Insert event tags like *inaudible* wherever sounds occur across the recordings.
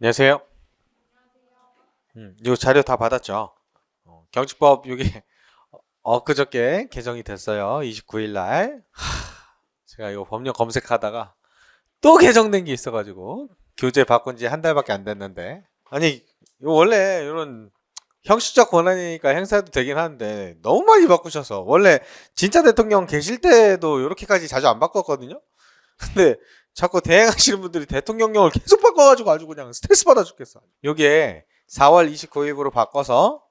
안녕하세요. 음, 요 자료 다 받았죠? 어, 경직법 여기 *laughs* 엊그저께 개정이 됐어요. 29일 날. 하, 제가 이거 법령 검색하다가 또 개정된 게 있어가지고 교재 바꾼 지 한 달밖에 안 됐는데 아니 원래 이런 형식적 권한이니까 행사해도 되긴 하는데 너무 많이 바꾸셔서 원래 진짜 대통령 계실 때도 이렇게까지 자주 안 바꿨거든요. *laughs* 근데 자꾸 대행하시는 분들이 대통령령을 계속 바꿔가지고 아주 그냥 스트레스 받아 죽겠어. 요게 4월 29일부로 바꿔서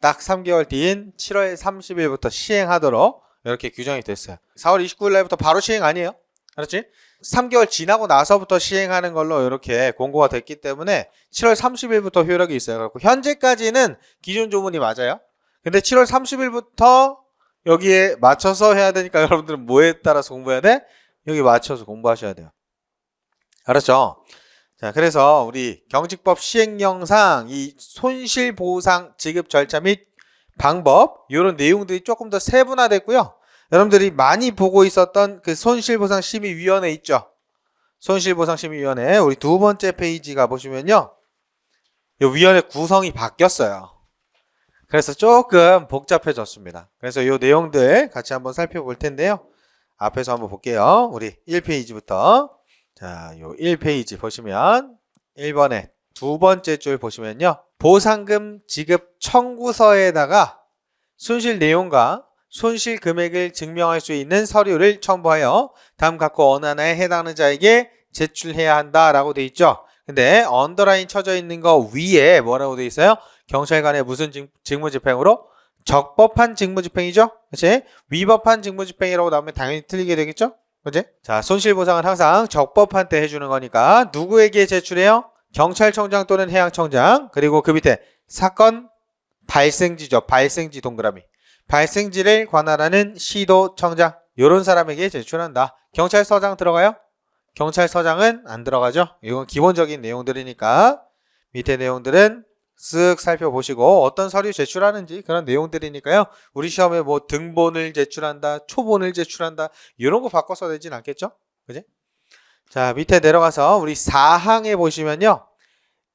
딱 3개월 뒤인 7월 30일부터 시행하도록 이렇게 규정이 됐어요. 4월 29일 날부터 바로 시행 아니에요? 알았지? 3개월 지나고 나서부터 시행하는 걸로 이렇게 공고가 됐기 때문에 7월 30일부터 효력이 있어요. 그래서 현재까지는 기존 조문이 맞아요. 근데 7월 30일부터 여기에 맞춰서 해야 되니까 *laughs* 여러분들은 뭐에 따라서 공부해야 돼? 여기 맞춰서 공부하셔야 돼요. 알았죠? 자, 그래서 우리 경직법 시행령상 이 손실보상 지급 절차 및 방법 이런 내용들이 조금 더 세분화됐고요. 여러분들이 많이 보고 있었던 그 손실보상심의위원회 있죠? 손실보상심의위원회 우리 두 번째 페이지 가 보시면요. 이 위원회 구성이 바뀌었어요. 그래서 조금 복잡해졌습니다. 그래서 이 내용들 같이 한번 살펴볼 텐데요. 앞에서 한번 볼게요. 우리 1페이지부터. 자, 요 1페이지 보시면 1번에 두 번째 줄 보시면요. 보상금 지급 청구서에다가 손실 내용과 손실 금액을 증명할 수 있는 서류를 첨부하여 다음 각고 어느 하나에 해당하는 자에게 제출해야 한다라고 돼 있죠. 근데 언더라인 쳐져 있는 거 위에 뭐라고 돼 있어요? 경찰관의 무슨 직, 직무집행으로? 적법한 직무집행이죠? 그치? 위법한 직무집행이라고 나오면 당연히 틀리게 되겠죠? 그치? 자, 손실보상은 항상 적법한 때 해주는 거니까 누구에게 제출해요? 경찰청장 또는 해양청장 그리고 그 밑에 사건 발생지죠. 발생지 동그라미. 발생지를 관할하는 시도청장 요런 사람에게 제출한다. 경찰서장 들어가요? 경찰서장은 안 들어가죠. 이건 기본적인 내용들이니까 밑에 내용들은 쓱 살펴보시고 어떤 서류 제출하는지 그런 내용들이니까요. 우리 시험에 뭐 등본을 제출한다, 초본을 제출한다 이런 거 바꿔서 되진 않겠죠? 그지? 자 밑에 내려가서 우리 4항에 보시면요.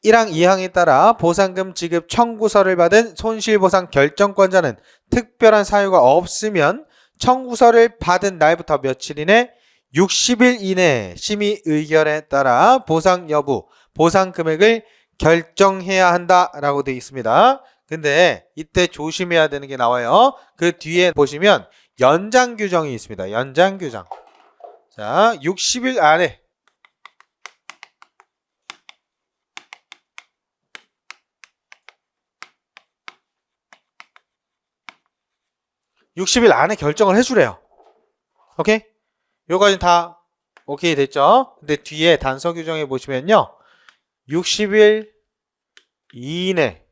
1항, 2항에 따라 보상금 지급 청구서를 받은 손실보상 결정권자는 특별한 사유가 없으면 청구서를 받은 날부터 며칠 이내 60일 이내 심의 의결에 따라 보상 여부, 보상 금액을 결정해야 한다라고 되어 있습니다. 근데 이때 조심해야 되는 게 나와요. 그 뒤에 보시면 연장 규정이 있습니다. 연장 규정. 자, 60일 안에 (60일) 안에 결정을 해주래요 오케이 요까지 다 오케이 됐죠 근데 뒤에 단서 규정에 보시면요 60일 이내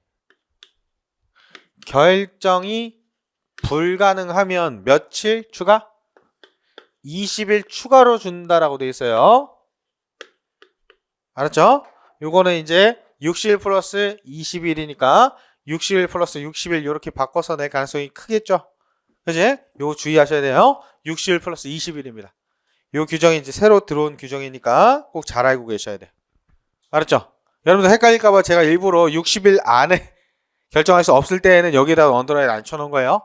결정이 불가능하면 며칠 추가? 20일 추가로 준다라고 돼 있어요. 알았죠? 요거는 이제 60일 플러스 20일이니까 60일 플러스 60일 이렇게 바꿔서 낼 가능성이 크겠죠? 그지? 요거 주의하셔야 돼요. 60일 플러스 20일입니다. 요 규정이 이제 새로 들어온 규정이니까 꼭 잘 알고 계셔야 돼요. 알았죠? 여러분들 헷갈릴까봐 제가 일부러 60일 안에 *laughs* 결정할 수 없을 때에는 여기다가 언더라인 안 쳐놓은 거예요.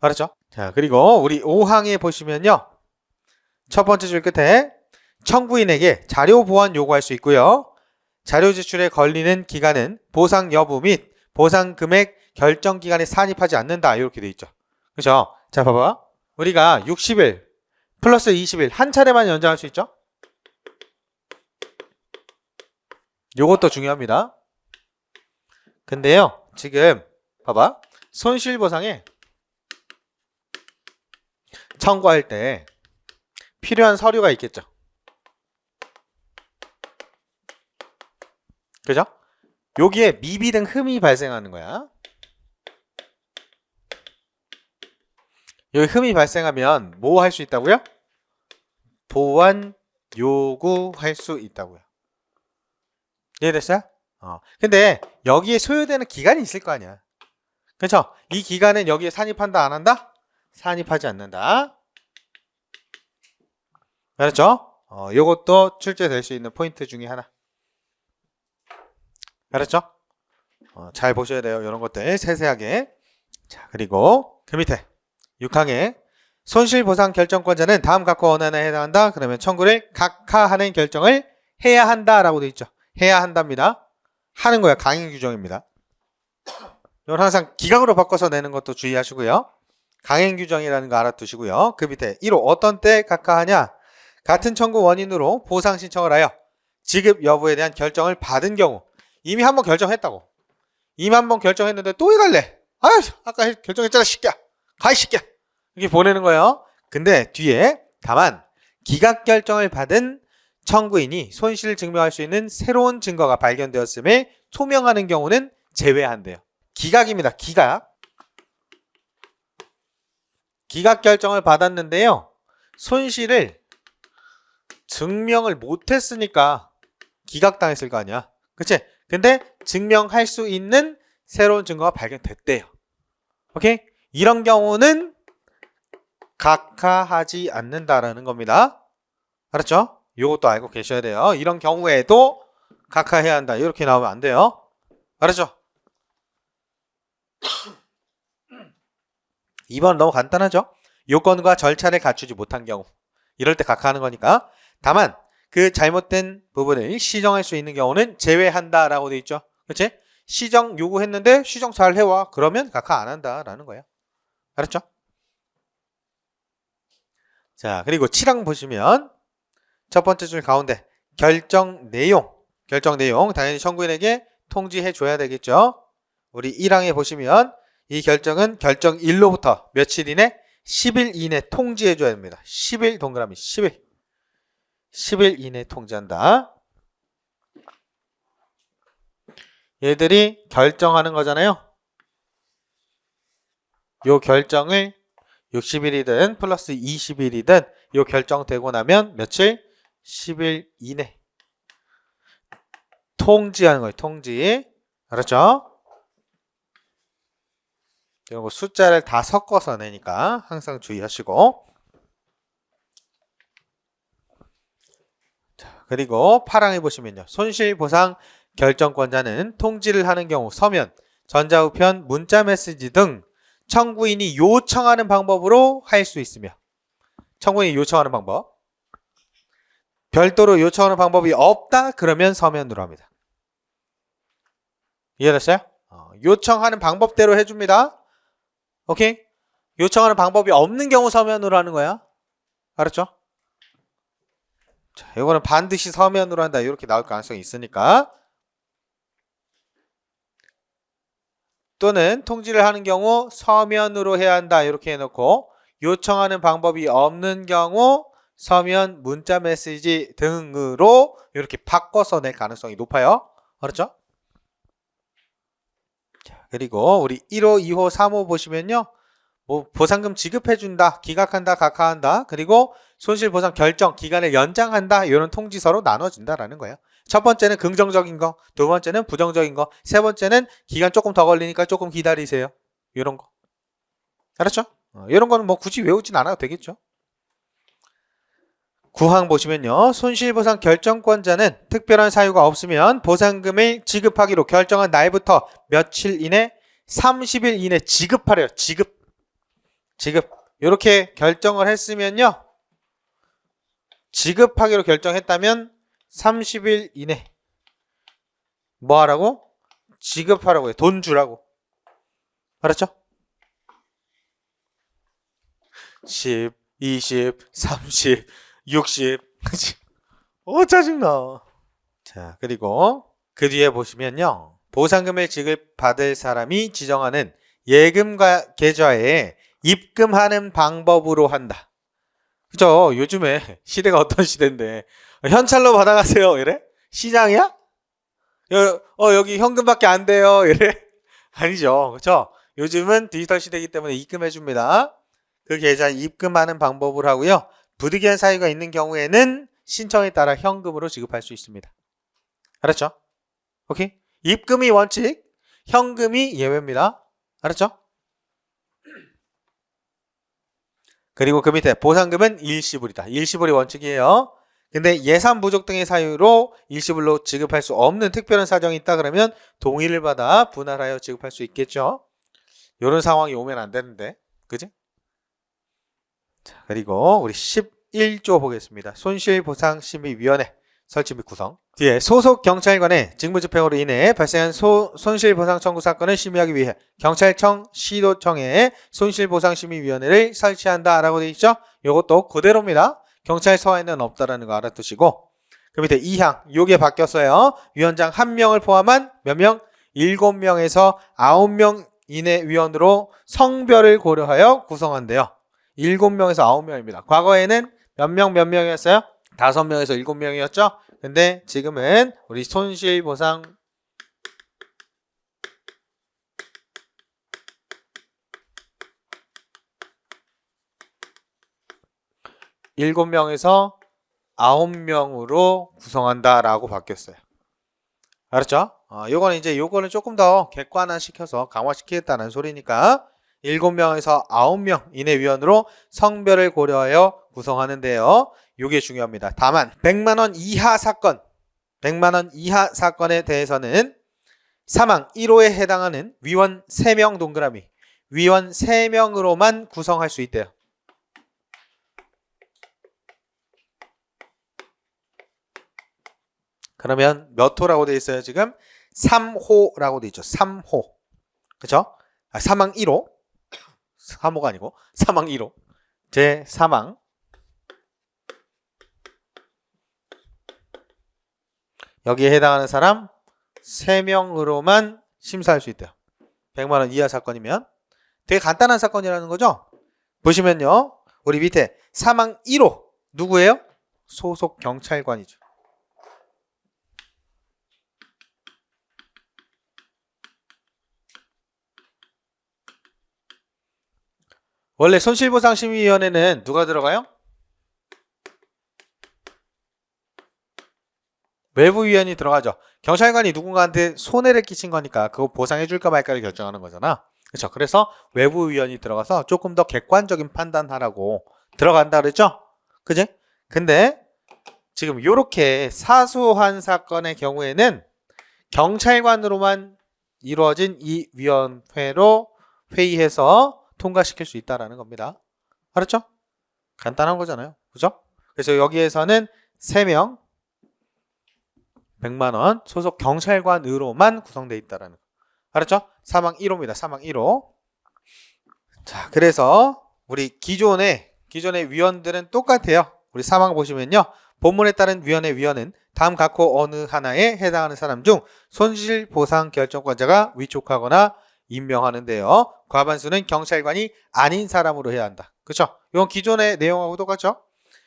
알았죠? 자, 그리고 우리 5항에 보시면요. 첫 번째 줄 끝에 청구인에게 자료 보완 요구할 수 있고요. 자료 제출에 걸리는 기간은 보상 여부 및 보상 금액 결정 기간에 산입하지 않는다. 이렇게 돼 있죠. 그죠? 자, 봐봐. 우리가 60일 플러스 20일 한 차례만 연장할 수 있죠? 요것도 중요합니다. 근데요, 지금 봐봐. 손실보상에 청구할 때 필요한 서류가 있겠죠. 그죠? 여기에 미비 등 흠이 발생하는 거야. 여기 흠이 발생하면 뭐 할 수 있다고요? 보완 요구할 수 있다고요. 이해됐어요? 어. 근데 여기에 소요되는 기간이 있을 거 아니야. 그렇죠? 이 기간은 여기에 산입한다 안 한다? 산입하지 않는다. 알았죠? 어, 요것도 출제될 수 있는 포인트 중에 하나. 알았죠? 어, 잘 보셔야 돼요. 이런 것들 세세하게. 자, 그리고 그 밑에 6항에 손실보상 결정권자는 다음 각과 원안에 해당한다. 그러면 청구를 각하하는 결정을 해야 한다라고 되어 있죠. 해야 한답니다. 하는 거야. 강행 규정입니다. 이건 항상 기각으로 바꿔서 내는 것도 주의하시고요. 강행 규정이라는 거 알아두시고요. 그 밑에 1호 어떤 때 각하하냐? 같은 청구 원인으로 보상 신청을 하여 지급 여부에 대한 결정을 받은 경우 이미 한번 결정했다고. 이미 한번 결정했는데 또 해갈래. 아유 아까 결정했잖아 시끼야. 가이 시끼야. 이렇게 보내는 거예요. 근데 뒤에 다만 기각 결정을 받은 청구인이 손실을 증명할 수 있는 새로운 증거가 발견되었음을 소명하는 경우는 제외한대요. 기각입니다. 기각. 기각 결정을 받았는데요. 손실을 증명을 못했으니까 기각당했을 거 아니야. 그치? 근데 증명할 수 있는 새로운 증거가 발견됐대요. 오케이? 이런 경우는 각하하지 않는다라는 겁니다. 알았죠? 이것도 알고 계셔야 돼요. 이런 경우에도 각하해야 한다. 이렇게 나오면 안 돼요. 알았죠? *clears throat* 2번 너무 간단하죠? 요건과 절차를 갖추지 못한 경우. 이럴 때 각하하는 거니까. 다만 그 잘못된 부분을 시정할 수 있는 경우는 제외한다라고 돼 있죠. 그렇지? 시정 요구했는데 시정 잘 해와. 그러면 각하 안 한다라는 거예요. 알았죠? 자, 그리고 7항 보시면 첫 번째 줄 가운데 결정 내용. 결정 내용 당연히 청구인에게 통지해 줘야 되겠죠. 우리 1항에 보시면 이 결정은 결정일로부터 며칠 이내 10일 이내 통지해 줘야 됩니다. 10일 동그라미 10일. 10일 이내 통지한다. 얘들이 결정하는 거잖아요. 요 결정을 60일이든 플러스 20일이든 요 결정되고 나면 며칠? 10일 이내 통지하는 거예요. 통지. 알았죠? 이런 거 숫자를 다 섞어서 내니까 항상 주의하시고 자, 그리고 파랑에 보시면요. 손실보상 결정권자는 통지를 하는 경우 서면, 전자우편, 문자메시지 등 청구인이 요청하는 방법으로 할 수 있으며 청구인이 요청하는 방법 별도로 요청하는 방법이 없다 그러면 서면으로 합니다. 이해됐어요? 어, 요청하는 방법대로 해줍니다. 오케이? 요청하는 방법이 없는 경우 서면으로 하는 거야. 알았죠? 자, 이거는 반드시 서면으로 한다. 이렇게 나올 가능성이 있으니까. 또는 통지를 하는 경우 서면으로 해야 한다. 이렇게 해놓고 요청하는 방법이 없는 경우 서면, 문자 메시지 등으로 이렇게 바꿔서 낼 가능성이 높아요. 알았죠? 자, 그리고 우리 1호, 2호, 3호 보시면요. 뭐 보상금 지급해준다, 기각한다, 각하한다, 그리고 손실보상 결정 기간을 연장한다 이런 통지서로 나눠진다라는 거예요. 첫 번째는 긍정적인 거, 두 번째는 부정적인 거, 세 번째는 기간 조금 더 걸리니까 조금 기다리세요. 이런 거. 알았죠? 어, 이런 거는 뭐 굳이 외우진 않아도 되겠죠. 구항 보시면요. 손실보상 결정권자는 특별한 사유가 없으면 보상금을 지급하기로 결정한 날부터 며칠 이내 30일 이내 지급하래요. 지급. 지급. 이렇게 결정을 했으면요. 지급하기로 결정했다면 30일 이내 뭐 하라고? 지급하라고 해요. 돈 주라고. 알았죠? 10, 20, 30, 60. *laughs* 어, 짜증나. 자, 그리고 그 뒤에 보시면요. 보상금을 지급받을 사람이 지정하는 예금과 계좌에 입금하는 방법으로 한다. 그죠? 요즘에 *laughs* 시대가 어떤 시대인데 현찰로 받아가세요. 이래? 시장이야? 여, 어, 여기 현금밖에 안 돼요. 이래? *laughs* 아니죠. 그죠? 요즘은 디지털 시대이기 때문에 입금해 줍니다. 그 계좌에 입금하는 방법을 하고요. 부득이한 사유가 있는 경우에는 신청에 따라 현금으로 지급할 수 있습니다. 알았죠? 오케이? 입금이 원칙, 현금이 예외입니다. 알았죠? 그리고 그 밑에 보상금은 일시불이다. 일시불이 원칙이에요. 근데 예산 부족 등의 사유로 일시불로 지급할 수 없는 특별한 사정이 있다 그러면 동의를 받아 분할하여 지급할 수 있겠죠. 이런 상황이 오면 안 되는데, 그지? 자, 그리고 우리 11조 보겠습니다. 손실보상심의위원회 설치 및 구성. 뒤에 소속 경찰관의 직무집행으로 인해 발생한 소, 손실보상 청구 사건을 심의하기 위해 경찰청, 시도청에 손실보상심의위원회를 설치한다라고 되어 있죠. 이것도 그대로입니다. 경찰서에는 없다라는 거 알아두시고 그 밑에 2항 요게 바뀌었어요. 위원장 한 명을 포함한 몇 명? 7명에서 9명 이내 위원으로 성별을 고려하여 구성한대요. 7명에서 9명입니다. 과거에는 몇 명 몇 명이었어요? 5명에서 7명이었죠? 근데 지금은 우리 손실보상 일곱 명에서 아홉 명으로 구성한다라고 바뀌었어요. 알았죠? 어, 요거는 이제 요거는 조금 더 객관화 시켜서 강화시키겠다는 소리니까 일곱 명에서 아홉 명 이내 위원으로 성별을 고려하여 구성하는데요. 요게 중요합니다. 다만 100만 원 이하 사건, 100만 원 이하 사건에 대해서는 사망 1호에 해당하는 위원 3명 동그라미, 위원 3명으로만 구성할 수 있대요. 그러면 몇 호라고 돼 있어요, 지금? 3호라고 돼 있죠. 3호. 그죠? 아, 사망 1호. 3호가 아니고 사망 1호. 제 사망. 여기에 해당하는 사람 3명으로만 심사할 수 있대요. 100만 원 이하 사건이면 되게 간단한 사건이라는 거죠. 보시면요. 우리 밑에 사망 1호 누구예요? 소속 경찰관이죠. 원래 손실보상심의위원회는 누가 들어가요? 외부위원이 들어가죠. 경찰관이 누군가한테 손해를 끼친 거니까 그거 보상해 줄까 말까를 결정하는 거잖아. 그렇죠. 그래서 외부위원이 들어가서 조금 더 객관적인 판단하라고 들어간다 그랬죠? 그지? 근데 지금 이렇게 사소한 사건의 경우에는 경찰관으로만 이루어진 이 위원회로 회의해서 통과시킬 수 있다라는 겁니다. 알았죠? 간단한 거잖아요. 그죠? 그래서 여기에서는 3명 100만 원 소속 경찰관으로만 구성되어 있다라는 거. 알았죠? 사망 1호입니다. 사망 1호. 자, 그래서 우리 기존의 기존의 위원들은 똑같아요. 우리 사망 보시면요. 본문에 따른 위원회 위원은 다음 각호 어느 하나에 해당하는 사람 중 손실 보상 결정권자가 위촉하거나 임명하는데요. 과반수는 경찰관이 아닌 사람으로 해야 한다. 그렇죠? 이건 기존의 내용하고 똑같죠?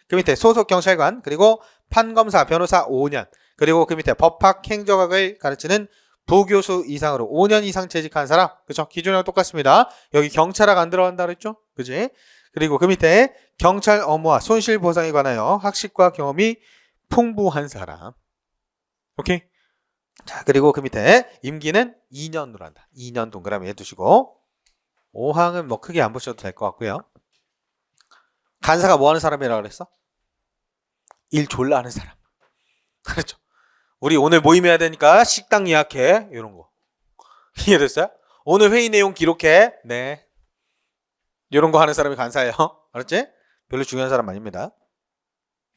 그 밑에 소속 경찰관 그리고 판검사 변호사 5년 그리고 그 밑에 법학 행정학을 가르치는 부교수 이상으로 5년 이상 재직한 사람 그렇죠? 기존이랑 똑같습니다. 여기 경찰학 안 들어간다 그랬죠? 그지? 그리고 그 밑에 경찰 업무와 손실 보상에 관하여 학식과 경험이 풍부한 사람. 오케이? 자, 그리고 그 밑에 임기는 2년으로 한다. 2년 동그라미 해두시고 5항은 뭐 크게 안 보셔도 될 것 같고요. 간사가 뭐 하는 사람이라고 그랬어? 일 졸라 하는 사람. *laughs* 그렇죠. 우리 오늘 모임 해야 되니까 식당 예약해. 이런 거. *laughs* 이해됐어요? 오늘 회의 내용 기록해. 네. 이런 거 하는 사람이 간사예요. *laughs* 알았지? 별로 중요한 사람 아닙니다.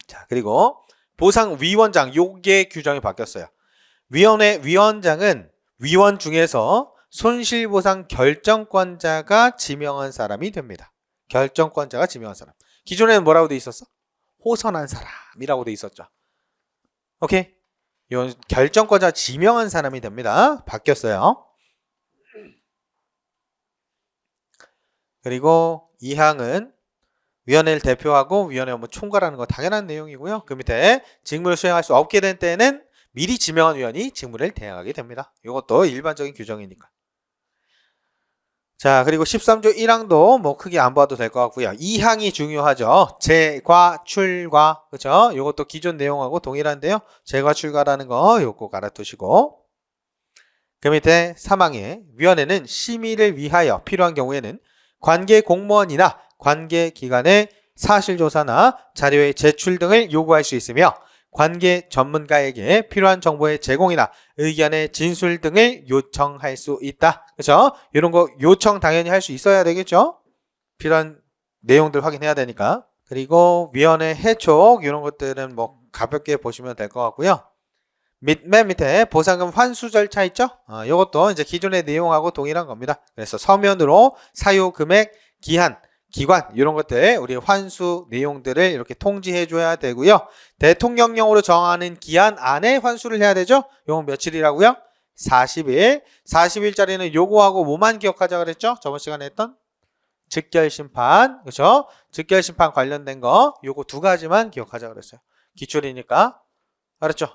자, 그리고 보상위원장 요게 규정이 바뀌었어요. 위원회 위원장은 위원 중에서 손실보상 결정권자가 지명한 사람이 됩니다. 결정권자가 지명한 사람. 기존에는 뭐라고 돼 있었어? 호선한 사람이라고 돼 있었죠. 오케이. 이건 결정권자 지명한 사람이 됩니다. 바뀌었어요. 그리고 이 항은 위원회를 대표하고 위원회 업무 총괄하는 거 당연한 내용이고요. 그 밑에 직무를 수행할 수 없게 된 때에는 미리 지명한 위원이 직무를 대행하게 됩니다. 이것도 일반적인 규정이니까. 자, 그리고 13조 1항도 뭐 크게 안 봐도 될 것 같고요. 2항이 중요하죠. 재과, 출과. 그죠? 이것도 기존 내용하고 동일한데요. 재과, 출과라는 거 요거 알아두시고. 그 밑에 3항에 위원회는 심의를 위하여 필요한 경우에는 관계 공무원이나 관계 기관의 사실조사나 자료의 제출 등을 요구할 수 있으며 관계 전문가에게 필요한 정보의 제공이나 의견의 진술 등을 요청할 수 있다. 그렇죠? 이런 거 요청 당연히 할 수 있어야 되겠죠? 필요한 내용들 확인해야 되니까. 그리고 위원회 해촉 이런 것들은 뭐 가볍게 보시면 될 것 같고요. 밑, 맨 밑에 보상금 환수 절차 있죠? 어, 이것도 이제 기존의 내용하고 동일한 겁니다. 그래서 서면으로 사유 금액, 기한, 기관 이런 것들 우리 환수 내용들을 이렇게 통지해 줘야 되고요. 대통령령으로 정하는 기한 안에 환수를 해야 되죠. 이건 며칠이라고요? 40일. 40일짜리는 요거하고 뭐만 기억하자 그랬죠? 저번 시간에 했던 즉결 심판. 그렇죠? 즉결 심판 관련된 거 요거 두 가지만 기억하자 그랬어요. 기출이니까. 알았죠?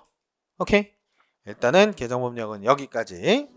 오케이. 일단은 개정법령은 여기까지.